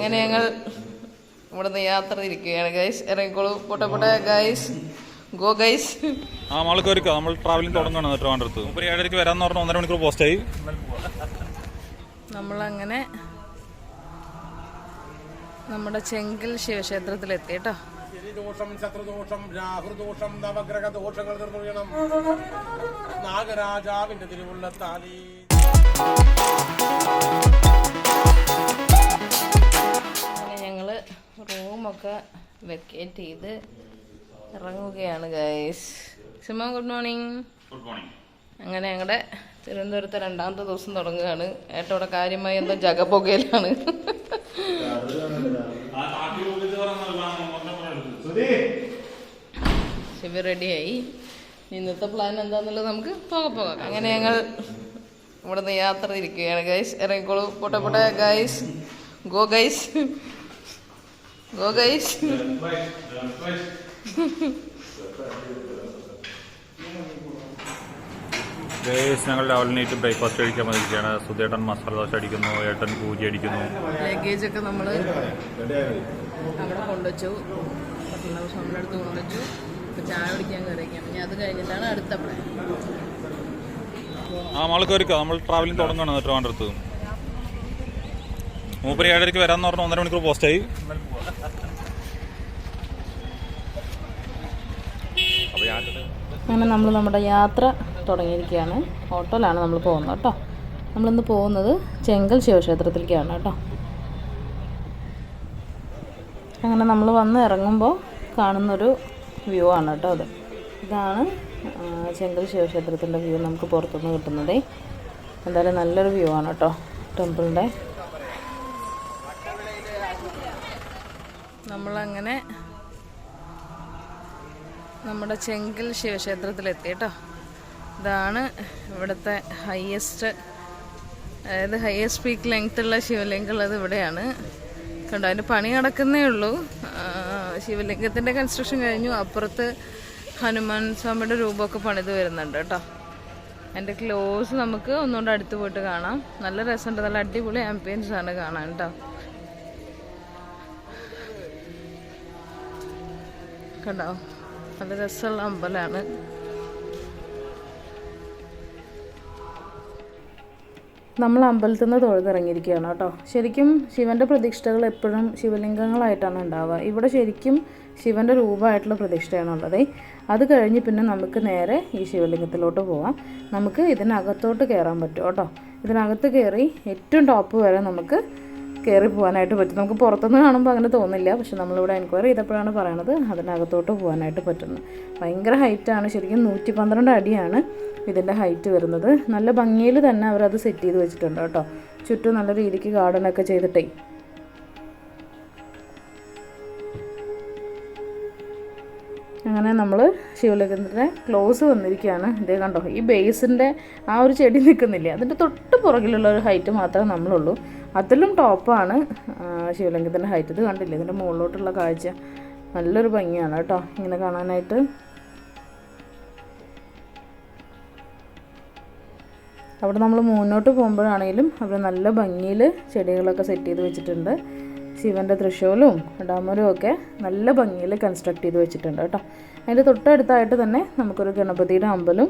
അങ്ങനെ ഞങ്ങൾ ഇവിടുന്ന് യാത്ര ഇരിക്കുകയാണ് ഗൈസ് ഇറങ്ങിക്കോളൂ. പോട്ടെ പോട്ടെ ഗൈസ് ഗോ ഗൈസ് ആ നമ്മൾ കയറിക്കോ നമ്മൾ ട്രാവലിംഗ് തുടങ്ങണം ട്രിവാൻഡ്രത്ത്. മുപ്പത് ഏഴരയ്ക്ക് വരാന്ന് പറഞ്ഞ ഒന്നര മണിക്കൂർ പോസ്റ്റായി. നമ്മളങ്ങനെ നമ്മുടെ ചെങ്കൽ ശിവക്ഷേത്രത്തിലെത്തി കേട്ടോ. ദോഷം ശത്രുദോഷം രാഹുദോഷം നവഗ്രഹ ദോഷങ്ങൾ നിർമ്മിക്കണം നാഗരാജാവിന്റെ തിരുവുള്ളത്താലി. റൂമൊക്കെ വെക്കേറ്റ് ചെയ്ത് ഇറങ്ങുകയാണ് ഗൈസ് സിമ ഗുഡ് മോർണിംഗ് ഗുഡ് മോർണിംഗ് അങ്ങനെ ഞങ്ങളുടെ തിരുവനന്തപുരത്തെ രണ്ടാമത്തെ ദിവസം തുടങ്ങുകയാണ്. ഏട്ടോടെ കാര്യമായി എന്തോ ജഗപുകയിലാണ്. ശിവ റെഡിയായി. ഇന്നത്തെ പ്ലാൻ എന്താന്നുള്ളത് നമുക്ക് പോക പോകാം. അങ്ങനെ ഞങ്ങൾ ഇവിടുന്ന് യാത്ര ഇരിക്കുകയാണ് ഗൈസ് ഇറങ്ങിക്കോളൂ. പൊട്ടെ പൊട്ടെ guys go guys go guys. Guys ഞങ്ങൾ രാവിലെ നൈറ്റ് ബ്രേക്ക്ഫാസ്റ്റ് കഴിക്കാൻ വന്നിരിക്കുകയാണ്. സുധേട്ടൻ മസാല ദോശ അടിക്കുന്നു ഏട്ടൻ പൂജ അടിക്കുന്നു. ലഗേജ് ഒക്കെ നമ്മൾ അവിടെ കൊണ്ടുവച്ചു. നമ്മുടെ അടുത്ത് കൊണ്ടുവച്ചു. ഇപ്പൊ ചായ കുടിക്കാൻ കയറിയിരിക്കാം ഇനി അത് കഴിഞ്ഞിട്ടാണ് അടുത്ത പ്ലാൻ ആ നമ്മൾ കയറിക്കോ നമ്മൾ ട്രാവലിംഗ് തുടങ്ങണം ട്രിവാൻഡ്രത്ത് മൂപ്പര് ഏഴരയ്ക്ക് വരാന്ന് പറഞ്ഞ ഒന്നര മണിക്കൂർ പോസ്റ്റായി അങ്ങനെ നമ്മൾ നമ്മുടെ യാത്ര തുടങ്ങിയിരിക്കുകയാണ്. ഓട്ടോയിലാണ് നമ്മൾ പോകുന്നത് കേട്ടോ. നമ്മളിന്ന് പോകുന്നത് ചെങ്കൽ ശിവക്ഷേത്രത്തിലേക്കാണ് കേട്ടോ. അങ്ങനെ നമ്മൾ വന്ന് ഇറങ്ങുമ്പോൾ കാണുന്നൊരു വ്യൂ ആണ് കേട്ടോ അത്. ഇതാണ് ചെങ്കൽ ശിവക്ഷേത്രത്തിന്റെ വ്യൂ നമുക്ക് പുറത്തുനിന്ന് കിട്ടുന്നത്. എന്തായാലും നല്ലൊരു വ്യൂ ആണ് കേട്ടോ ടെമ്പിളിന്റെ. നമ്മളങ്ങനെ നമ്മുടെ ചെങ്കിൽ ശിവക്ഷേത്രത്തിലെത്തി കേട്ടോ. ഇതാണ് ഇവിടുത്തെ ഹയസ്റ്റ് അതായത് ഹയസ്റ്റ് പീക്ക് ലെങ്ത് ഉള്ള ശിവലിംഗം ഉള്ളത് ഇവിടെയാണ്. കണ്ടോ അതിന്റെ പണി നടക്കുന്നേ ഉള്ളൂ. ശിവലിംഗത്തിന്റെ കൺസ്ട്രക്ഷൻ കഴിഞ്ഞു. അപ്പുറത്ത് ഹനുമാൻ സ്വാമിയുടെ രൂപമൊക്കെ പണിത് വരുന്നുണ്ട് കേട്ടോ. അതിന്റെ ക്ലോസ് നമുക്ക് ഒന്നുകൊണ്ട് അടുത്ത് പോയിട്ട് കാണാം. നല്ല രസമുണ്ട്. നല്ല അടിപൊളി ആംബിയൻസ് ആണ് കാണാൻ കേട്ടോ. കണ്ടോ? നല്ല രസമുള്ള അമ്പലമാണ്. നമ്മൾ അമ്പലത്തിൽ നിന്ന് തൊഴുതിറങ്ങിയിരിക്കുകയാണ് കേട്ടോ. ശരിക്കും ശിവന്റെ പ്രതിഷ്ഠകൾ എപ്പോഴും ശിവലിംഗങ്ങളായിട്ടാണ് ഉണ്ടാവുക. ഇവിടെ ശരിക്കും ശിവന്റെ രൂപമായിട്ടുള്ള പ്രതിഷ്ഠയാണ് ഉള്ളത്. അത് കഴിഞ്ഞ് പിന്നെ നമുക്ക് നേരെ ഈ ശിവലിംഗത്തിലോട്ട് പോവാം. നമുക്ക് ഇതിനകത്തോട്ട് കയറാൻ പറ്റും കേട്ടോ. ഇതിനകത്ത് കയറി ഏറ്റവും ടോപ്പ് വരെ നമുക്ക് കയറി പോകാനായിട്ട് പറ്റും. നമുക്ക് പുറത്തുനിന്ന് കാണുമ്പോൾ അങ്ങനെ തോന്നില്ല. പക്ഷെ നമ്മളിവിടെ എൻക്വയറി ചെയ്തപ്പോഴാണ് പറയണത് അതിനകത്തോട്ട് പോകാനായിട്ട് പറ്റുന്നത്. ഭയങ്കര ഹൈറ്റാണ് ശരിക്കും നൂറ്റി പന്ത്രണ്ട് അടിയാണ് ഇതിന്റെ ഹൈറ്റ് വരുന്നത്. നല്ല ഭംഗിയിൽ തന്നെ അവരത് സെറ്റ് ചെയ്ത് വെച്ചിട്ടുണ്ട് കേട്ടോ. ചുറ്റും നല്ല രീതിക്ക് ഗാർഡനൊക്കെ ചെയ്തിട്ടേ. അങ്ങനെ നമ്മൾ ശിവലിംഗത്തിന്റെ ക്ലോസ് വന്നിരിക്കുകയാണ്. ഇതേ കണ്ടോ ഈ ബേസിന്റെ ആ ഒരു ചെടി നിൽക്കുന്നില്ലേ? അതിന്റെ തൊട്ട് പുറകിലുള്ള ഒരു ഹൈറ്റ് മാത്രമേ നമ്മളുള്ളൂ. അതിലും ടോപ്പാണ്. ശിവലിംഗത്തിന്റെ ഹൈറ്റ്. ഇത് കണ്ടില്ലേ? ഇതിന്റെ മുകളിലോട്ടുള്ള കാഴ്ച. നല്ലൊരു ഭംഗിയാണ് കേട്ടോ ഇങ്ങനെ കാണാനായിട്ട്. അവിടെ നമ്മൾ മുന്നോട്ട് പോകുമ്പോഴാണെങ്കിലും അവിടെ നല്ല ഭംഗിയിൽ ചെടികളൊക്കെ സെറ്റ് ചെയ്ത് വെച്ചിട്ടുണ്ട്. ശിവന്റെ തൃശ്ശൂലും ഡാമരും ഒക്കെ നല്ല ഭംഗിയിൽ കൺസ്ട്രക്ട് ചെയ്ത് വെച്ചിട്ടുണ്ട് കേട്ടോ. അതിന്റെ തൊട്ടടുത്തായിട്ട് തന്നെ നമുക്കൊരു ഗണപതിയുടെ അമ്പലം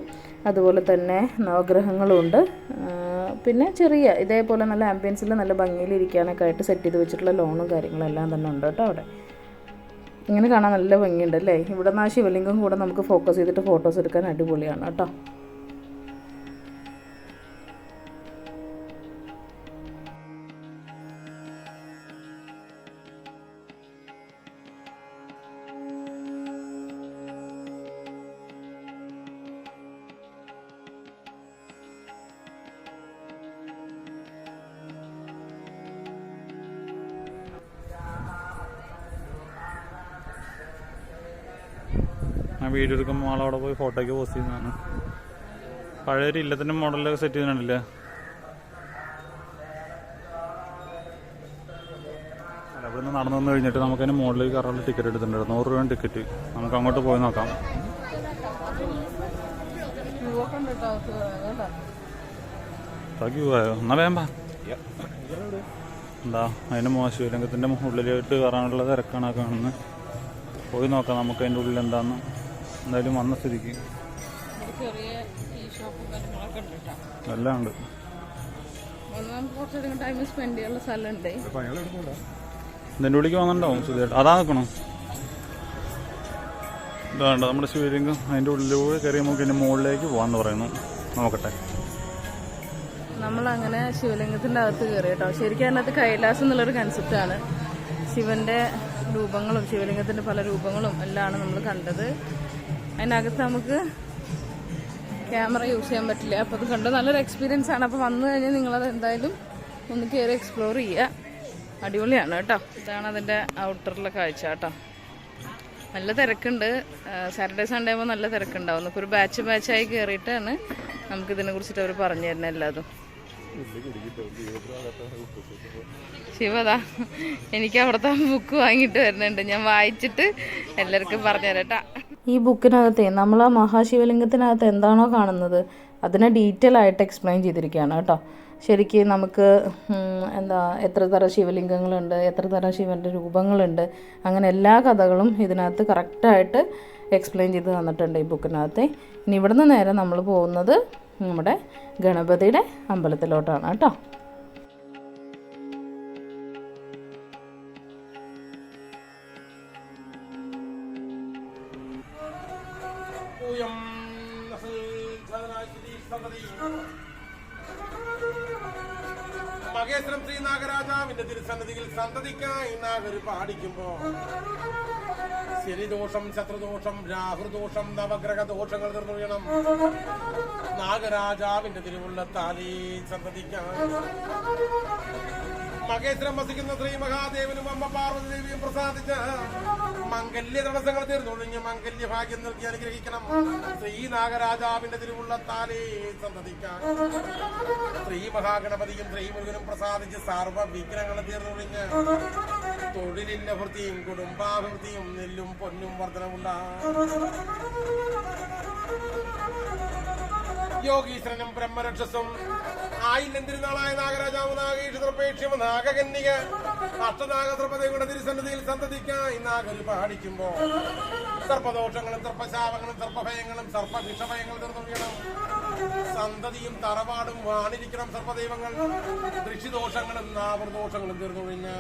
അതുപോലെ തന്നെ നവഗ്രഹങ്ങളും ഉണ്ട് ആ, പിന്നെ ചെറിയ ഇതേപോലെ നല്ല ആംബിയൻസിൽ നല്ല ഭംഗിയിലിരിക്കാനൊക്കെ ആയിട്ട് സെറ്റ് ചെയ്ത് വെച്ചിട്ടുള്ള ലോണും കാര്യങ്ങളും എല്ലാം തന്നെ ഉണ്ട് കേട്ടോ അവിടെ. ഇങ്ങനെ കാണാൻ നല്ല ഭംഗിയുണ്ട് അല്ലേ? ഇവിടെ നിന്ന് ആ ശിവലിംഗം കൂടെ നമുക്ക് ഫോക്കസ് ചെയ്തിട്ട് ഫോട്ടോസ് എടുക്കാൻ അടിപൊളിയാണ് കേട്ടോ. ഞാൻ വീഡിയോ എടുക്കുമ്പോൾ ആളവിടെ പോയി ഫോട്ടോയ്ക്ക് പോസ്റ്റ് ചെയ്യുന്നതാണ്. പഴയൊരു ഇല്ലത്തിന്റെ മോഡലൊക്കെ സെറ്റ് ചെയ്യുന്നുണ്ടല്ലേ അല്ല ഇവിടെ നിന്ന് നടന്നു വന്ന് കഴിഞ്ഞിട്ട് നമുക്കതിന് മുകളിലേക്ക് കയറാനുള്ള ടിക്കറ്റ് എടുത്തിട്ടുണ്ട് നൂറ് രൂപ ടിക്കറ്റ് നമുക്ക് അങ്ങോട്ട് പോയി നോക്കാം. എന്നാ വേമ്പാ എന്താ അതിന് മോശം ശിവലിംഗത്തിന്റെ ഉള്ളിലോട്ട് കയറാനുള്ള തിരക്കാണ് കാണുന്നത്. പോയി നോക്കാം നമുക്ക് അതിന്റെ ഉള്ളിൽ എന്താന്ന്. എന്തായാലും വന്ന സ്ഥിതിക്ക്. എല്ലാം ഉണ്ട്. ഇതിന്റെ ഉള്ളിലേക്ക് വന്നിട്ടുണ്ടാവും സുധിയായിട്ട് അതാ നിൽക്കണം ഇതാണ്ട് നമ്മുടെ ശിവലിംഗം അതിന്റെ ഉള്ളിലൂടെ കയറി നമുക്ക് അതിന്റെ മുകളിലേക്ക് പോകാമെന്ന് പറയുന്നു. നോക്കട്ടെ. നമ്മളങ്ങനെ ശിവലിംഗത്തിന്റെ അകത്ത് കയറി കേട്ടോ. ശരിക്കും അതിനകത്ത് കൈലാസം എന്നുള്ളൊരു ആണ്. ശിവന്റെ രൂപങ്ങളും ശിവലിംഗത്തിന്റെ പല രൂപങ്ങളും എല്ലാമാണ് നമ്മൾ കണ്ടത്. അതിനകത്ത് നമുക്ക് ക്യാമറ യൂസ് ചെയ്യാൻ പറ്റില്ല. അപ്പോൾ അത് കണ്ടു. നല്ലൊരു എക്സ്പീരിയൻസ് ആണ്. അപ്പോൾ വന്നു കഴിഞ്ഞാൽ നിങ്ങളത് എന്തായാലും ഒന്ന് കയറി എക്സ്പ്ലോർ ചെയ്യുക അടിപൊളിയാണ് കേട്ടോ. ഇതാണ് അതിന്റെ ഔട്ടറിലെ കാഴ്ച കേട്ടോ. നല്ല തിരക്കുണ്ട്. സാറ്റർഡേ സൺഡേ ആകുമ്പോൾ നല്ല തിരക്കുണ്ടാവും. ഇപ്പോൾ ഒരു ബാച്ച് ബാച്ചായി കയറിയിട്ടാണ് നമുക്കിതിനെ കുറിച്ചിട്ട് അവർ പറഞ്ഞു തരുന്നത് എല്ലാതും. ശിവതാ എനിക്ക് അവിടുത്തെ ബുക്ക് വാങ്ങിയിട്ട് വരുന്നുണ്ട്. ഞാൻ വായിച്ചിട്ട് എല്ലാവർക്കും പറഞ്ഞുതരാം തരട്ടാ ഈ ബുക്കിനകത്തെ നമ്മൾ ആ മഹാശിവലിംഗത്തിനകത്ത് എന്താണോ കാണുന്നത് അതിനെ ഡീറ്റെയിൽ ആയിട്ട് എക്സ്പ്ലെയിൻ ചെയ്തിരിക്കുകയാണ് കേട്ടോ. ശരിക്കും നമുക്ക് എന്താ എത്ര തരം ശിവലിംഗങ്ങളുണ്ട് എത്ര തരം ശിവന്റെ രൂപങ്ങളുണ്ട് അങ്ങനെ എല്ലാ കഥകളും ഇതിനകത്ത് കറക്റ്റായിട്ട് എക്സ്പ്ലെയിൻ ചെയ്ത് തന്നിട്ടുണ്ട് ഈ ബുക്കിനകത്തെ. ഇനി ഇവിടുന്ന് നേരെ നമ്മൾ പോകുന്നത് നമ്മുടെ ഗണപതിയുടെ അമ്പലത്തിലോട്ടാണ് കേട്ടോ. സന്തതിക്കായി നാഗർ പാടിക്കുമ്പോ ശനിദോഷം ശത്രുദോഷം രാഹുദോഷം നവഗ്രഹ ദോഷങ്ങൾ നിർണയിക്കണം നാഗരാജാവിന്റെ തിരുവുള്ളത്താലേ സന്തതിക്കാൻ. മഹേശ്വരം വസിക്കുന്ന ശ്രീ മഹാദേവനും അമ്മ പാർവതി ദേവിയും പ്രസാദിച്ച മംഗല്യ തടസ്സങ്ങൾ തീർന്നൊഴിഞ്ഞ് മംഗല്യ ഭാഗ്യം നൽകി അനുഗ്രഹിക്കണം. ശ്രീ നാഗരാജാവിന്റെ തിരുവുള്ളത്താലേ സന്തതിക്കാൻ ശ്രീ മഹാഗണപതിയും ശ്രീ മുരുകനും പ്രസാദിച്ച് സർവ വിഘ്നങ്ങൾ തീർന്നൊഴിഞ്ഞ് തൊഴിലിന്റെ വൃത്തിയും കുടുംബാഭിവൃദ്ധിയും നെല്ലും പൊന്നും വർധനമുണ്ട യോഗീശ്വരനും ബ്രഹ്മരക്ഷസും ആയില്ലെന്തിരുന്നാളായ നാഗരാജാവ് നാഗരാജാവ് നാഗേശ്വരപേക്ഷ്യം നാഗകന്യക അഷ്ടനാഗദ്രപതയുടെ തിരുസന്നിധിയിൽ സന്തതിക്കായി നാഗര് പാടിക്കുമ്പോ സർപ്പദോഷങ്ങളും സർപ്പശാപങ്ങളും സർപ്പഭയങ്ങളും സർപ്പവിഷഭയങ്ങളും തീർന്നുവീണം സന്തതിയും തറവാടും വാണിരിക്കണം സർപ്പദൈവങ്ങൾ. ദൃഷ്ടിദോഷങ്ങളും നാവൃദോഷങ്ങളും തീർന്നു തീർന്നൊഴിഞ്ഞ്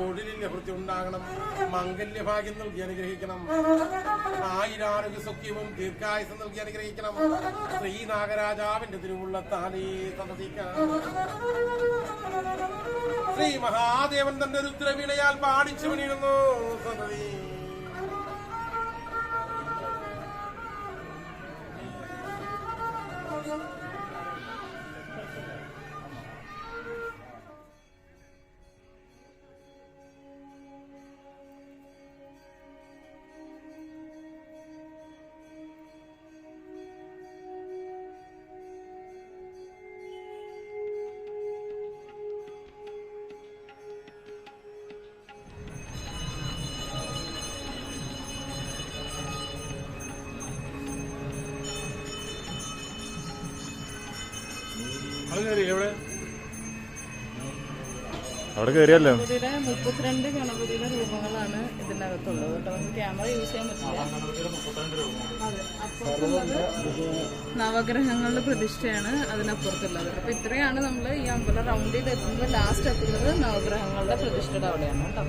തൊഴിലിൽ വൃത്തി ഉണ്ടാകണം. മംഗല്യഭാഗ്യം നൽകി അനുഗ്രഹിക്കണം. ആയിരാരോഗ്യ സൗഖ്യവും ദീർഘായുസം നൽകി അനുഗ്രഹിക്കണം. ശ്രീ നാഗരാജാവിന്റെ തിരുവുള്ള താലേ സന്തതിക്കാം. ശ്രീ മഹാദേവൻ തന്റെ രുദ്രവീണയാൽ പാടിച്ചു സന്തതി അവിടെ കയറിയല്ലോ മുപ്പത്തിരണ്ട് ഗണപതിയുടെ രൂപങ്ങളാണ് ഇതിനകത്തുള്ളത് കേട്ടോ. ക്യാമറ യൂസ് ചെയ്യാൻ പറ്റില്ല. നവഗ്രഹങ്ങളുടെ പ്രതിഷ്ഠയാണ് അതിനപ്പുറത്തുള്ളത്. അപ്പൊ ഇത്രയാണ് നമ്മൾ ഈ അമ്പല റൗണ്ട് ചെയ്ത് എത്തുമ്പോൾ ലാസ്റ്റ് എത്തുന്നത് നവഗ്രഹങ്ങളുടെ പ്രതിഷ്ഠയുടെ അവിടെയാണ് കേട്ടോ.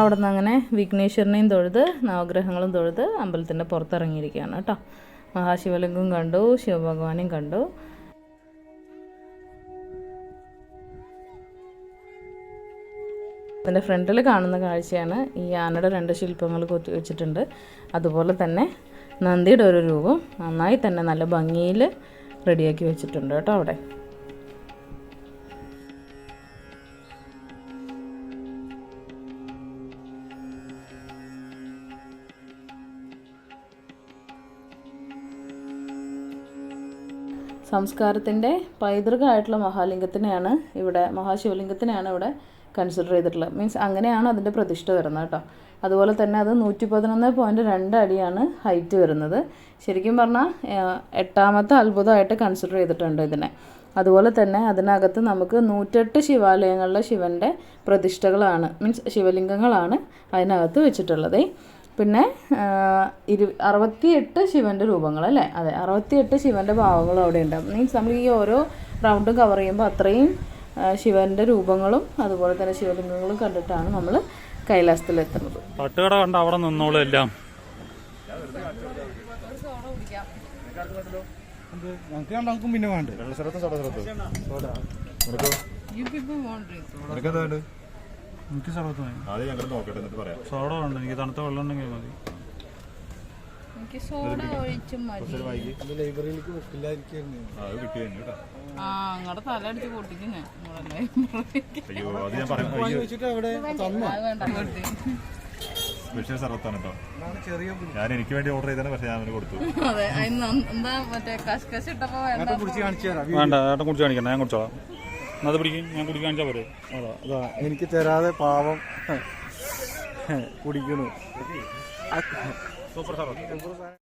അവിടെ നിന്ന് അങ്ങനെ വിഘ്നേശ്വരനെയും തൊഴുത് നവഗ്രഹങ്ങളും തൊഴുത് അമ്പലത്തിന്റെ പുറത്തിറങ്ങിയിരിക്കുകയാണ് കേട്ടോ. മഹാശിവലിംഗം കണ്ടു ശിവഭഗവാനെയും കണ്ടു. അതിന്റെ ഫ്രണ്ടിൽ കാണുന്ന കാഴ്ചയാണ് ഈ ആനയുടെ രണ്ട് ശില്പങ്ങൾ കൊത്തി വെച്ചിട്ടുണ്ട്. അതുപോലെ തന്നെ നന്ദിയുടെ ഒരു രൂപം നന്നായി തന്നെ നല്ല ഭംഗിയിൽ റെഡിയാക്കി വെച്ചിട്ടുണ്ട് കേട്ടോ അവിടെ. സംസ്കാരത്തിന്റെ പൈതൃകമായിട്ടുള്ള മഹാലിംഗത്തിനെയാണ് ഇവിടെ മഹാശിവലിംഗത്തിനെയാണ് ഇവിടെ കൺസിഡർ ചെയ്തിട്ടുള്ളത്. മീൻസ് അങ്ങനെയാണ് അതിന്റെ പ്രതിഷ്ഠ വരുന്നത് കേട്ടോ. അതുപോലെ തന്നെ അത് നൂറ്റി പതിനൊന്ന് പോയിന്റ് രണ്ട് അടിയാണ് ഹൈറ്റ് വരുന്നത്. ശരിക്കും പറഞ്ഞാൽ എട്ടാമത്തെ അത്ഭുതമായിട്ട് കൺസിഡർ ചെയ്തിട്ടുണ്ട് ഇതിനെ. അതുപോലെ തന്നെ അതിനകത്ത് നമുക്ക് നൂറ്റെട്ട് ശിവാലയങ്ങളിലെ ശിവന്റെ പ്രതിഷ്ഠകളാണ് മീൻസ് ശിവലിംഗങ്ങളാണ് അതിനകത്ത് വെച്ചിട്ടുള്ളത്. പിന്നെ ഇരു അറുപത്തിയെട്ട് ശിവന്റെ രൂപങ്ങൾ അല്ലേ? അതെ അറുപത്തിയെട്ട് ശിവന്റെ ഭാവങ്ങൾ അവിടെ ഉണ്ടാവും മീൻസ് നമ്മൾ ഈ ഓരോ റൗണ്ടും കവർ ചെയ്യുമ്പോൾ അത്രയും ശിവന്റെ രൂപങ്ങളും അതുപോലെ തന്നെ ശിവലിംഗങ്ങളും കണ്ടിട്ടാണ് നമ്മൾ കൈലാസത്തിലെത്തുന്നത് തട്ടുകട കണ്ട അവിടെ നിന്നോളും എല്ലാം. ഞങ്ങൾക്ക് രണ്ടാൾക്കും പിന്നെ വേണ്ട? എനിക്ക് സർവത്ത് മതി ആദ്യം ഞങ്ങൾ നോക്കട്ടെ എന്നിട്ട് പറയാം. സോഡ വേണ്ട എനിക്ക് തണുത്ത വെള്ളം ഉണ്ടെങ്കിൽ മതി. എനിക്ക് സോഡ ഒഴിച്ചും മതി. ലൈബ്രറിയിലേക്ക് ആ, അത് കേട്ടോ. ആ നിങ്ങളുടെ തല അടിച്ച് പൊട്ടിക്കുന്നേ അയ്യോ അത് ഞാൻ അയ്യോ. വെച്ചിട്ട് അവിടെ തന്നു? സ്പെഷ്യൽ സർവത്താണ് കേട്ടോ. അതാണ് ചെറിയ ഞാൻ എനിക്ക് വേണ്ടി ഓർഡർ ചെയ്താണ് പക്ഷെ ഞാൻ അവന് കൊടുത്തു. അതെ അതിന് എന്താ മറ്റേ കഷ്കശ് ഇട്ടപ്പോ വേണ്ട കുടിച്ച് കാണിച്ചു തരാം. വേണ്ട ഏട്ടൻ കുടിച്ച് കാണിക്കണ്ട ഞാൻ കുടിച്ചോളാം. അത് പിടിക്കും ഞാൻ കുടിക്കാൻ പോരെ. അതാ അതാ. എനിക്ക് തരാതെ പാവം കുടിക്കുന്നു. സൂപ്പർ സർവത്ത്